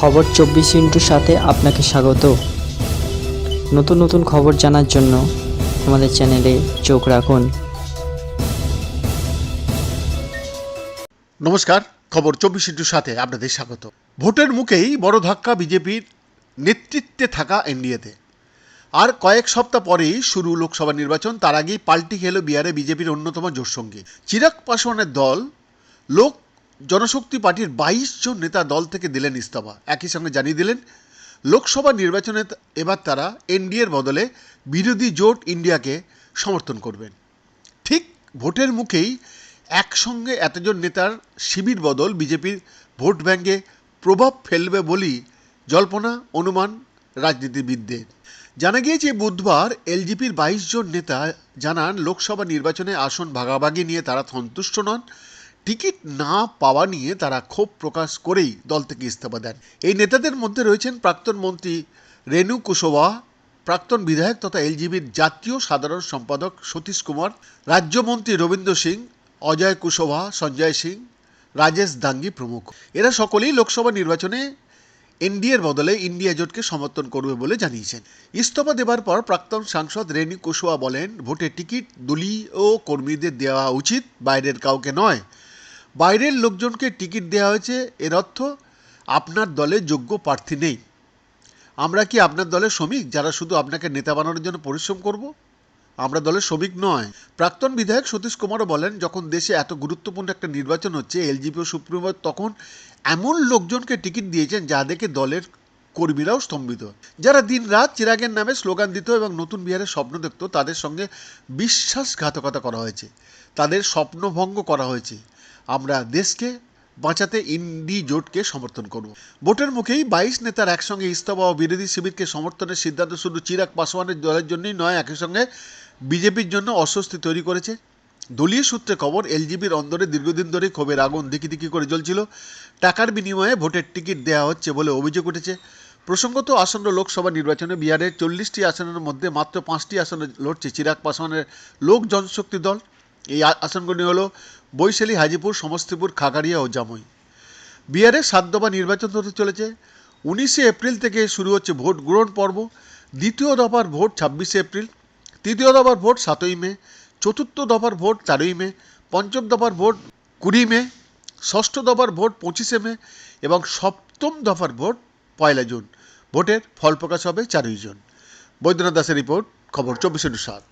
খবর চব্বিশ ইন্টুর সাথে আপনাকে স্বাগত। নতুন নতুন খবর জানার জন্য আমাদের চ্যানেলে চোখ রাখুন। নমস্কার, খবর চব্বিশ ইন্টুর সাথে আপনাদের স্বাগত। ভোটের মুখেই বড় ধাক্কা বিজেপির নেতৃত্বে থাকা এনডিএতে। আর কয়েক সপ্তাহ পরেই শুরু লোকসভা নির্বাচন, তার আগেই পাল্টি খেলো বিহারে বিজেপির অন্যতম জোটসঙ্গী চিরাগ পাসওয়ানের দল লোক জনশক্তি পার্টির বাইশ জন নেতা দল থেকে দিলেন ইস্তফা। একই সঙ্গে জানিয়ে দিলেন, লোকসভা নির্বাচনে এবার তারা এনডিএর বদলে বিরোধী জোট ইন্ডিয়াকে সমর্থন করবেন। ঠিক ভোটের মুখেই একসঙ্গে এতজন নেতার শিবির বদল বিজেপির ভোট ব্যাঙ্কে প্রভাব ফেলবে বলেই জল্পনা, অনুমান রাজনীতিবিদদের। জানা গিয়েছে, বুধবার এলজিপির বাইশ জন নেতা জানান, লোকসভা নির্বাচনে আসন ভাগাভাগি নিয়ে তারা সন্তুষ্ট নন। টিকিট না পাওয়া নিয়ে তারা ক্ষোভ প্রকাশ করেই দল থেকে ইস্তফা দেন। এই নেতাদের মধ্যে রয়েছেন প্রাক্তন মন্ত্রী রেণু কুশওয়া, প্রাক্তন বিধায়ক তথা এলজিবির জাতীয় সাধারণ সম্পাদক সতীশ কুমার, রাজ্যমন্ত্রী রবীন্দ্র সিং, অজয় কুশওয়া, সঞ্জয় সিং, রাজেশ দাঙ্গি প্রমুখ। এরা সকলেই লোকসভা নির্বাচনে এনডিএর বদলে ইন্ডিয়া জোটকে সমর্থন করবে বলে জানিয়েছেন। ইস্তফা দেবার পর প্রাক্তন সাংসদ রেণু কুশওয়া বলেন, ভোটে টিকিট দলীয় কর্মীদের দেওয়া উচিত, বাইরের কাউকে নয়। বাইরের লোকজনকে টিকিট দেওয়া হয়েছে। এর অর্থ, আপনার দলে যোগ্য প্রার্থী নেই। আমরা কি আপনার দলের শ্রমিক যারা শুধু আপনাকে নেতা বানানোর জন্য পরিশ্রম করব? আমরা দলের শ্রমিক নয়। প্রাক্তন বিধায়ক সতীশ কুমারও বলেন, যখন দেশে এত গুরুত্বপূর্ণ একটা নির্বাচন হচ্ছে এলজিপি ও সুপ্রিমো তখন এমন লোকজনকে টিকিট দিয়েছেন যা দেখে দলের কর্মীরাও স্তম্ভিত। যারা দিন রাত চিরাগের নামে স্লোগান দিত এবং নতুন বিহারের স্বপ্ন দেখত, তাদের সঙ্গে বিশ্বাসঘাতকতা করা হয়েছে। তাদের স্বপ্নভঙ্গ করা হয়েছে। আমরা দেশকে বাঁচাতে ইন্ডি জোটকে সমর্থন করব। ভোটের মুখেই বাইশ নেতার একসঙ্গে ইস্তফা ও বিরোধী শিবিরকে সমর্থনের সিদ্ধান্ত শুধু চিরাগ পাসওয়ানের দলের জন্যই নয়, একই সঙ্গে বিজেপির জন্য অস্বস্তি তৈরি করেছে। দলীয় সূত্রে খবর, এলজিবির অন্দরে দীর্ঘদিন ধরে ক্ষোভের আগুন দিকি দিকি করে জ্বলছিল। টাকার বিনিময়ে ভোটের টিকিট দেওয়া হচ্ছে বলে অভিযোগ উঠেছে। প্রসঙ্গত, আসন্ন লোকসভা নির্বাচনে বিহারের চল্লিশটি আসনের মধ্যে মাত্র পাঁচটি আসনে লড়ছে চিরাগ পাসওয়ানের লোক জনশক্তি দল। এই আসনগুলি হলো বৈশালী, হাজিপুর, সমস্তিপুর খাগাড়িয়া ও জামুই। বিহারে সাত দফা নির্বাচন হতে চলেছে। উনিশে এপ্রিল থেকে শুরু হচ্ছে ভোট গ্রহণ পর্ব। দ্বিতীয় দফার ভোট ছাব্বিশে এপ্রিল, তৃতীয় দফার ভোট সাতই মে, চতুর্থ দফার ভোট তেরোই মে, পঞ্চম দফার ভোট কুড়ি মে, ষষ্ঠ দফার ভোট পঁচিশে মে এবং সপ্তম দফার ভোট পয়লা জুন। ভোটের ফল প্রকাশ হবে চারই জুন। বৈদ্যনাথ দাসের রিপোর্ট, খবর চব্বিশে সাত